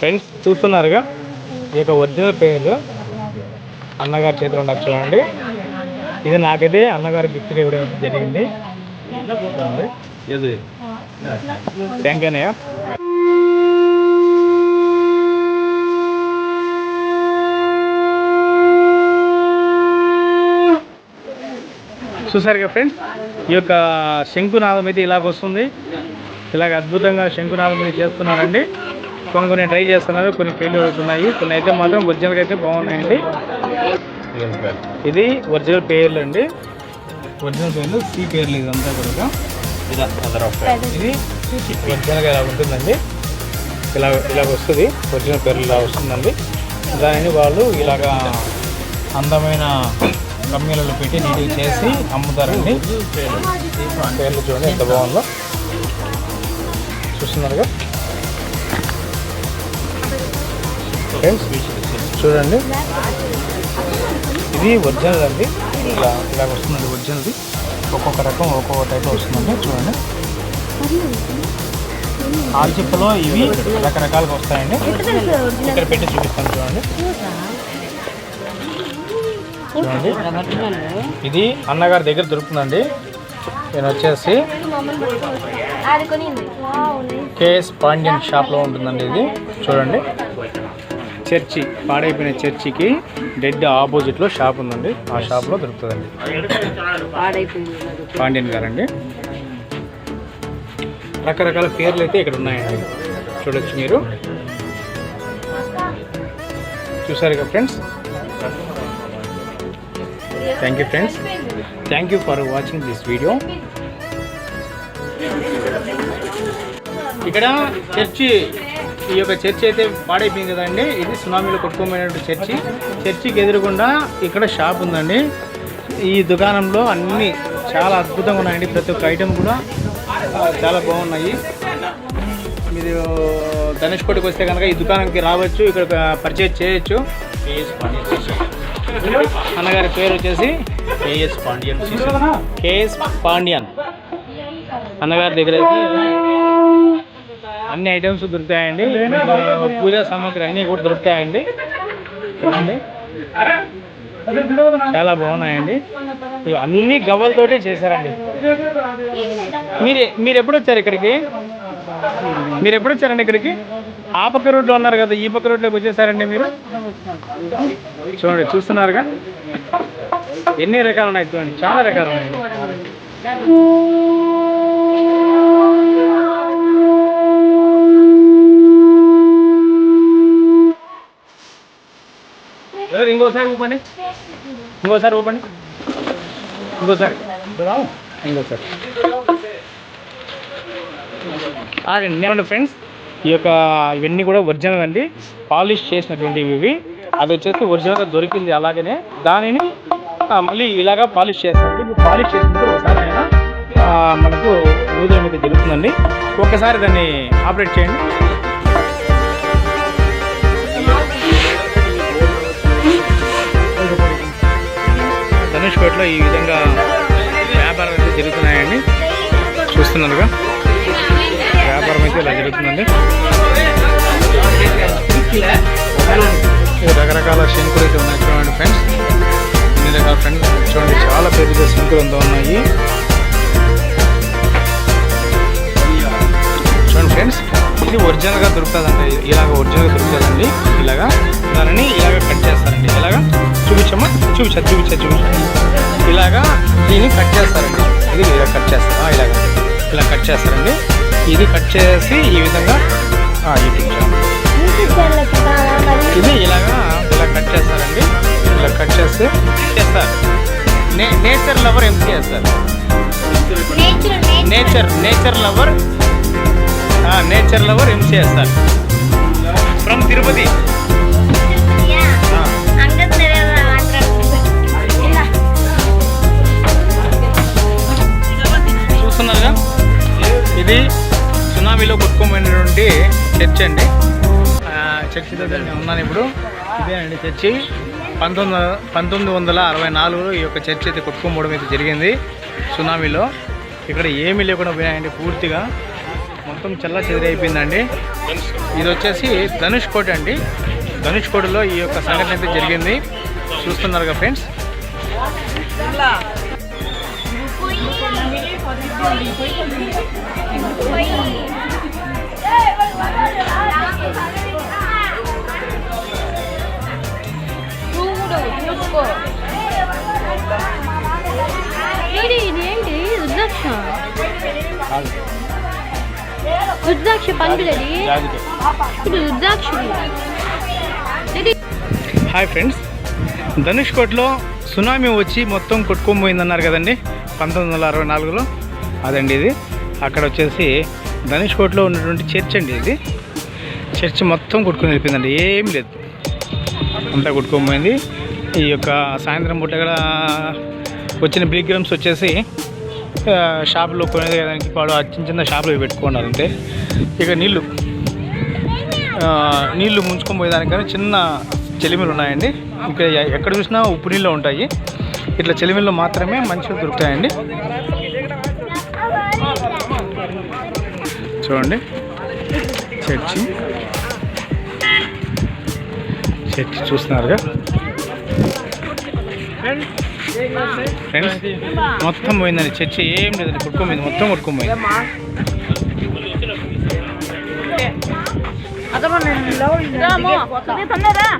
Friends చూస్తున్నారుగా? ఈ యొక్క ఒరిజినల్ పేరు అన్నగారి చేతిలో ఉండదు చూడండి ఇది నాకైతే అన్నగారి గిఫ్ట్ ఇవ్వడం జరిగింది. థ్యాంక్ యూ అన్నయ్య చూసారుగా ఫ్రెండ్స్? ఈ యొక్క శంకునాదం అయితే ఇలాగ వస్తుంది. ఇలాగ అద్భుతంగా శంకునాదం అయితే చేస్తున్నారండి కొన్ని కొన్ని ట్రై చేస్తున్నారు. కొన్ని ఫెయిల్యూర్ అవుతున్నాయి. కొన్ని అయితే మాత్రం ఒరిజినల్గా అయితే బాగున్నాయండి. ఇది ఒరిజినల్ పేర్లు అండి ఒరిజినల్ పేర్లు సి పేర్లు ఇదంతా కూడా. ఇదా అందరూ పేరు. ఇది ఒరిజినల్గా ఇలా ఉంటుందండి? ఇలా ఇలాగ వస్తుంది. ఒరిజినల్ పేరు ఇలా వస్తుందండి. దానిని వాళ్ళు ఇలాగా అందమైన కమ్మీలలో పెట్టి నీట్గా చేసి అమ్ముతారండి. పేర్లు చూడండి ఎంత బాగుందో. చూస్తున్నారుగా. చూడండి. ఇది ఒరిజినల్ అండి. ఇలా ఇలా వస్తుందండి ఒరిజినల్ది. ఒక్కొక్క రకం ఒక్కొక్క టైప్లో వస్తుందండి. చూడండి. ఆల్చిప్పలో ఇవి రకరకాలుగా వస్తాయండి. ఇక్కడ పెట్టి చూపిస్తాను చూడండి. చూడండి. ఇది అన్నగారి దగ్గర దొరుకుతుందండి. నేను వచ్చేసి కేఎస్ పాండ్యన్ షాప్లో ఉంటుందండి ఇది. చూడండి. చర్చి పాడైపోయిన చర్చికి డెడ్ ఆపోజిట్లో షాప్ ఉందండి. ఆ షాప్లో దొరుకుతుందండి. పాండ్యన్ గారండి. రకరకాల పేర్లు అయితే ఇక్కడ ఉన్నాయండి. చూడొచ్చు మీరు. చూసారు కదా friends? Thank you friends thank you for watching this video ఇక్కడ చర్చి ఈ యొక్క చర్చి అయితే పాడైపోయింది కదండి. ఇది సునామీలో కొట్టుకోమైనటువంటి చర్చి. చర్చికి ఎదురుగుండా ఇక్కడ షాప్ ఉందండి. ఈ దుకాణంలో అన్ని చాలా అద్భుతంగా ఉన్నాయండి. ప్రతి ఒక్క ఐటెం కూడా చాలా బాగున్నాయి. మీరు ధనుష్కోటికి వస్తే కనుక ఈ దుకాణంకి రావచ్చు ఇక్కడ పర్చేజ్ చేయొచ్చు. అన్నగారి పేరు వచ్చేసి కేఎస్ పాండ్యన్ కేఎస్ పాండ్యన్ అన్నగారి దగ్గర అన్ని ఐటమ్స్ దొరుకుతాయండి. పూజా సామాగ్రి అన్నీ కూడా దొరుకుతాయండి. చాలా బాగున్నాయండి. అన్ని గవ్వలతోటే చేశారండి. మీరు మీరు ఎప్పుడు వచ్చారు ఇక్కడికి? మీరు ఎప్పుడు వచ్చారండి ఇక్కడికి? ఆ పక్క రోడ్లో ఉన్నారు కదా ఈ పక్క రోడ్లోకి వచ్చేసారండి మీరు? చూడండి చూస్తున్నారుగా. ఎన్ని రకాలు ఉన్నాయి చూడండి. చాలా రకాలు ఉన్నాయి ఇంకోసారి ఊపండి. ఇంకోసారి ఊపండి. ఇంకోసారి. ఇంకోసారి. ఆగండి నేను ఫ్రెండ్స్ ఈ యొక్క ఇవన్నీ కూడా ఒరిజినల్ అండి. పాలిష్ చేసినటువంటివి ఇవి. అది వచ్చేసి ఒరిజినల్గా దొరికింది అలాగనే. దానిని మళ్ళీ ఇలాగా పాలిష్ చేస్తారు ఇప్పుడు పాలిష్ చేసినప్పుడు ఒకసారి మనకు ఊదరం అయితే జరుగుతుందండి. ఒకసారి దాన్ని ఆపరేట్ చేయండి. ధనుష్కోట్లో ఈ విధంగా వ్యాపారం అయితే జరుగుతున్నాయండి. చూస్తున్నారుగా వ్యాపారం అయితే ఇలా జరుగుతుందండి. రకరకాల శంకులు అయితే ఉన్నాయి చూడండి ఫ్రెండ్స్. ఇన్ని రకాల ఫ్రెండ్స్ చూడండి చాలా పెద్ద శంకులు ఉన్నాయి. ఇది ఒరిజినల్గా దొరుకుతుందండి. ఇలాగ ఒరిజినల్గా దొరుకుతుందండి. ఇలాగా దానిని ఇలాగ కట్ చేస్తారండి. ఇలాగా చూపించమ్మా. చూపించా చూపించా చూపించా. ఇలాగా దీన్ని కట్ చేస్తారండి. ఇది ఇలా కట్ చేస్తారు? ఇలాగా. ఇలా కట్ చేస్తారండి. ఇది కట్ చేసి ఈ విధంగా ఆ, ఇది ఇలాగా ఇలా కట్ చేస్తారండి. ఇలా కట్ చేస్తే చేస్తారు. నే నేచర్ లవర్ ఎంసీ చేస్తారు. Nature nature lover nature lover MCS sir from Tirupati. చూస్తున్నారుగా? ఇది సునామీలో కొట్టుకోమైనటువంటి చర్చ్ అండి. ఆ, చర్చి దగ్గర ఉన్నాను ఇప్పుడు. ఇదే అండి చర్చి. పంతొమ్మిది పంతొమ్మిది వందల అరవై నాలుగులో ఈ యొక్క చర్చ్ అయితే కొట్టుకోపోవడం అయితే జరిగింది సునామీలో. ఇక్కడ ఏమీ లేకుండా పోయాయండి పూర్తిగా. మొత్తం చల్ల చెదిరి అయిపోయిందండి ఇది వచ్చేసి ధనుష్ కోట అండి ధనుష్ కోటలో ఈ యొక్క సంఘటన అయితే జరిగింది చూస్తున్నారు కదా ఫ్రెండ్స్ ఏంటి రుద్రాక్ష రుద్రాక్ష ఇది రుద్రాక్ష హాయ్ ఫ్రెండ్స్. ధనుష్ కోట్లో సునామీ వచ్చి మొత్తం కొట్టుకొని పోయిందన్నారు కదండి. పంతొమ్మిది వందల అరవై నాలుగులో. అదండి ఇది. అక్కడ వచ్చేసి ధనుష్ కోట్లో ఉన్నటువంటి చర్చ్ అండి ఇది. చర్చ్ మొత్తం కొట్టుకొని వెళ్ళిపోయిందండి. ఏం లేదు. అంతా కొట్టుకొని పోయింది ఈ యొక్క సాయంత్రం పూట కూడా వచ్చిన బిగ్రమ్స్ వచ్చేసి షాపులో కొనేదానికి వాడు ఆ చిన్న చిన్న షాపులో పెట్టుకున్నారు అంతే. ఇక నీళ్ళు. నీళ్ళు ముంచుకొని పోయేదానికని చిన్న చెలిమిలు ఉన్నాయండి. ఇక్కడ ఎక్కడ చూసినా ఉప్పు నీళ్ళు ఉంటాయి. ఇట్లా చెలిమిళ్ళు మాత్రమే మంచిగా దొరుకుతాయండి. చూడండి. చర్చి. చర్చి చూస్తున్నారుగా. ఫ్రెండ్స్ మొత్తం పోయిందండి. చర్చి ఏం లేదండి. కొట్టుకోపోయింది. మొత్తం కొట్టుకోపోయింది. రామో తొందరరా?